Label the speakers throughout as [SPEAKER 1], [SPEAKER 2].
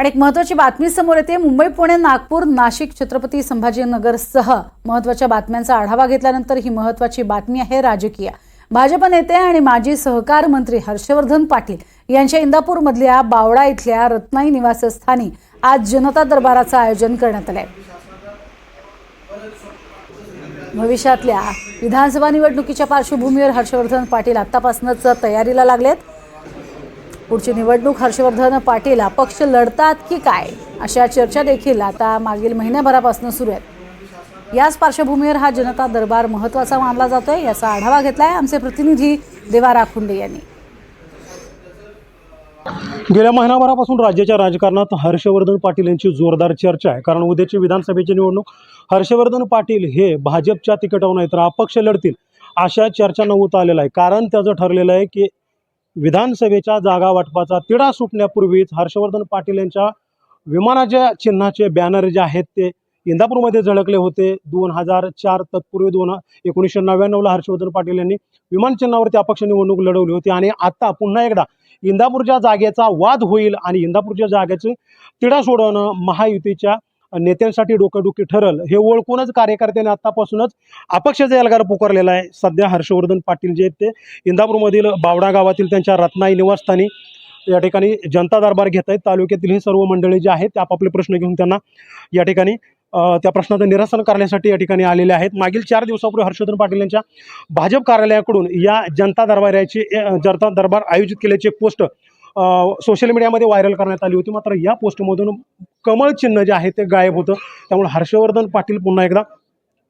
[SPEAKER 1] आणि एक महत्वाची बातमी समोर येते. मुंबई पुणे नागपूर नाशिक छत्रपती संभाजीनगरसह महत्त्वाच्या बातम्यांचा आढावा घेतल्यानंतर ही महत्वाची बातमी आहे राजकीय. भाजप नेते आणि माजी सहकार मंत्री हर्षवर्धन पाटील यांच्या इंदापूरमधल्या बावडा इथल्या रत्नाई निवासस्थानी आज जनता दरबाराचं आयोजन करण्यात आलंय. भविष्यातल्या विधानसभा निवडणुकीच्या पार्श्वभूमीवर हर्षवर्धन पाटील आतापासूनच तयारीला लागलेत. पुढची निवडणूक हर्षवर्धन पाटील अपक्ष लढतात की काय? अशा चर्चा देखील आता मागील महिन्याभरापासून सुरू आहेत. याच पार्श्वभूमीवर हा जनता दरबार महत्त्वाचा मानला जातोय याचा आढावा घेतलाय आमचे प्रतिनिधी देवा राखुंडे यांनी.
[SPEAKER 2] गेल्या महिनाभरापासून राज्याच्या राजकारणात हर्षवर्धन पाटील यांची जोरदार चर्चा आहे. कारण उद्याची विधानसभेची निवडणूक हर्षवर्धन पाटील हे भाजपच्या तिकटावर नाही तर अपक्ष लढतील अशा चर्चा होत आलेला आहे. कारण त्याचं ठरलेलं आहे की विधानसभेच्या जागा वाटपाचा तिढा सुटण्यापूर्वीच हर्षवर्धन पाटील यांच्या विमानाच्या चिन्हाचे बॅनर जे आहेत ते इंदापूरमध्ये झळकले होते. दोन हजार चार तत्पूर्वी दोन एकोणीसशे नव्याण्णवला हर्षवर्धन पाटील यांनी विमान चिन्हावरती अपक्ष निवडणूक लढवली होती आणि आता पुन्हा एकदा इंदापूरच्या जागेचा वाद होईल आणि इंदापूरच्या जागेचं तिढा सोडवणं महायुतीच्या नेत्यांसाठी डोकेदुखी ठरल हे ओळखूनच कार्यकर्त्यांनी आत्तापासूनच अपक्षाचा एल्गार पुकारलेला आहे. सध्या हर्षवर्धन पाटील जे आहेत ते इंदापूरमधील बावडा गावातील त्यांच्या रत्नाई निवासस्थानी या ठिकाणी जनता दरबार घेत आहेत. तालुक्यातील हे सर्व मंडळी जे आहेत ते आपापले प्रश्न घेऊन त्यांना या ठिकाणी त्या प्रश्नाचं निरसन करण्यासाठी या ठिकाणी आलेले आहेत. मागील चार दिवसापूर्वी हर्षवर्धन पाटील यांच्या भाजप कार्यालयाकडून या जनता दरबाराची जनता दरबार आयोजित केल्याची पोस्ट सोशल मीडियामध्ये व्हायरल करण्यात आली होती. मात्र या पोस्टमधून कमळ चिन्ह जे आहे ते गायब होतं. त्यामुळे हर्षवर्धन पाटील पुन्हा एकदा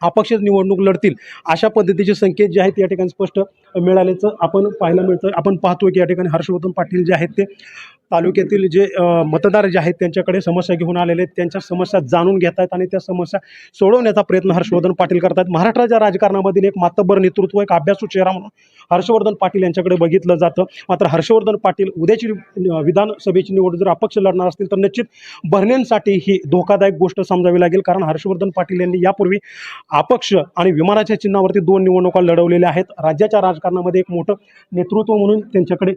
[SPEAKER 2] अपक्ष निवडणूक लढतील अशा पद्धतीचे संकेत जे आहेत या ठिकाणी स्पष्ट मिळाल्याचं आपण पाहायला मिळतं. आपण पाहतोय की या ठिकाणी हर्षवर्धन पाटील जे आहेत ते तालुक्यातील जे मतदार जे आहेत त्यांच्याकडे समस्या घेऊन आलेले आहेत. त्यांच्या समस्या जाणून घेत आहेत आणि त्या समस्या सोडवण्याचा प्रयत्न हर्षवर्धन पाटील करत आहेत महाराष्ट्राच्या राजकारणामधील एक मातब्बर नेतृत्व एक अभ्यासू चेहरा म्हणून हर्षवर्धन पाटील यांच्याकडे बघितलं जातं. मात्र हर्षवर्धन पाटील उद्याची विधानसभेची निवड जर अपक्ष लढणार असतील तर निश्चित भरण्यांसाठी ही धोकादायक गोष्ट समजावी लागेल. कारण हर्षवर्धन पाटील यांनी यापूर्वी अपक्ष आणि विमानाच्या चिन्हावरती दोन निवडणुका लढवलेल्या आहेत. राज्याच्या राजकारणामध्ये एक मोठं नेतृत्व म्हणून त्यांच्याकडे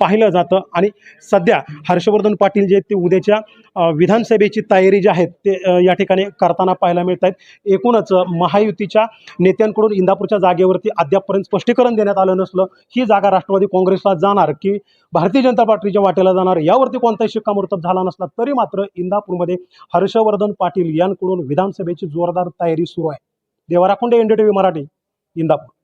[SPEAKER 2] पाहिलं जातं. आणि सध्या हर्षवर्धन पाटील जे आहेत ते उद्याच्या विधानसभेची तयारी जी आहेत ते या ठिकाणी करताना पाहायला मिळत आहेत एकूणच महायुतीच्या नेत्यांकडून इंदापूरच्या जागेवरती अद्यापपर्यंत स्पष्टीकरण देण्यात आलं नसलं ही जागा राष्ट्रवादी काँग्रेसला जाणार की भारतीय जनता पार्टीच्या वाटेला जाणार यावरती कोणताही शिक्कामोर्तब झाला नसला तरी मात्र इंदापूरमध्ये हर्षवर्धन पाटील यांकडून विधानसभेची जोरदार तयारी सुरू आहे. Deva Rakhunde N D T V Marathi Indapur.